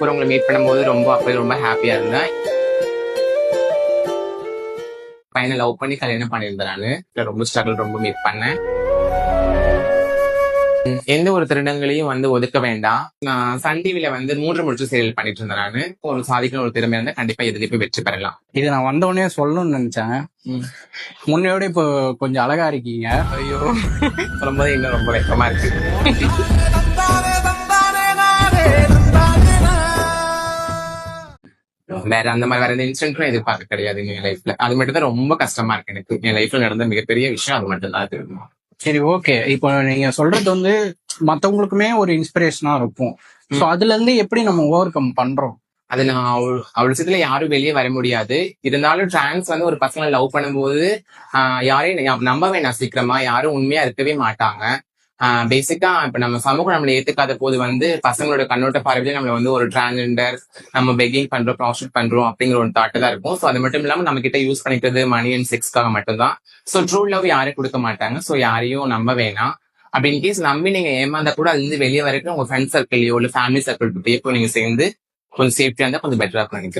அப்புறம் உங்களை மீட் பண்ணும்போது ரொம்ப அப்போ ரொம்ப ஹாப்பியா இருந்தேன். பையனை லவ் பண்ணி கல்யாணம் பண்ணியிருந்தேன் நானு. ரொம்ப ஸ்ட்ரகிள் ரொம்ப மீட் பண்ணேன். எந்த ஒரு திருடங்களையும் வந்து ஒதுக்க வேண்டாம். நான் சன் டிவில வந்து மூன்று முடிச்சு சீரியல் பண்ணிட்டு இருந்தேன் நானு. ஒரு சாதிக்கிற ஒரு திறமை இருந்தா கண்டிப்பா எதுலயும் போய் வெற்றி பெறலாம். இது நான் வந்த உடனே சொல்லணும்னு நினைச்சேன். முன்னையோட இப்போ கொஞ்சம் அழகா இருக்கீங்க. ஐயோ. சொல்லும்போது இன்னும் ரொம்ப வெக்கமா இருக்கு. வேற அந்த மாதிரி வேற எந்த இன்சிடென்ட்டும் எதிர்பார்க்க கிடையாது என் லைஃப்ல அது மட்டும் தான் ரொம்ப கஷ்டமா இருக்கு எனக்கு. என் லைஃப்ல நடந்த மிகப்பெரிய விஷயம் அது மட்டும் தான் அது. சரி ஓகே இப்போ நீங்க சொல்றது வந்து மத்தவங்களுக்குமே ஒரு இன்ஸ்பிரேஷனா இருக்கும். சோ அதுல இருந்து எப்படி நம்ம ஓவர் கம் பண்றோம்? அது நான் அவள் அவள் விஷயத்துல யாரும் வெளியே வர முடியாது. இருந்தாலும் டிரான்ஸ் வந்து ஒரு பசங்களை லவ் பண்ணும்போது யாரையும் ந- நம்ப வேணாம் சீக்கிரமா. யாரும் உண்மையா இருக்கவே மாட்டாங்க. பேசிக்கா இப்ப நம்ம சமூகம் நம்மளை ஏத்துக்காத போது வந்து பசங்களோட கண்ணோட்ட பார்வையில நம்மள வந்து ஒரு டிரான்ஜெண்டர் நம்ம பெக்கிங் பண்றோம் ப்ராஸ்டியூட் பண்றோம் அப்படிங்கிற ஒரு தாட்டு தான் இருக்கும். ஸோ அது மட்டும் இல்லாம நம்ம கிட்ட யூஸ் பண்ணிக்கிறது மணி அண்ட் செக்ஸ்க்காக மட்டும்தான். ஸோ ட்ரூ லவ் யாரும் கொடுக்க மாட்டாங்க. ஸோ யாரையும் நம்ப வேணாம். அப்படி இன்கேஸ் நம்பி நீங்க ஏமாந்தா கூட அது வந்து வெளியே வரைக்கும் உங்க ஃப்ரெண்ட் சர்க்கிளையோ இல்ல ஃபேமிலி சர்க்கிள் கிட்டயோ நீங்க சேர்ந்து கொஞ்சம் சேஃப்டியா இருந்தா கொஞ்சம் பெட்டரா இருக்கும் நினைக்கிறேன்.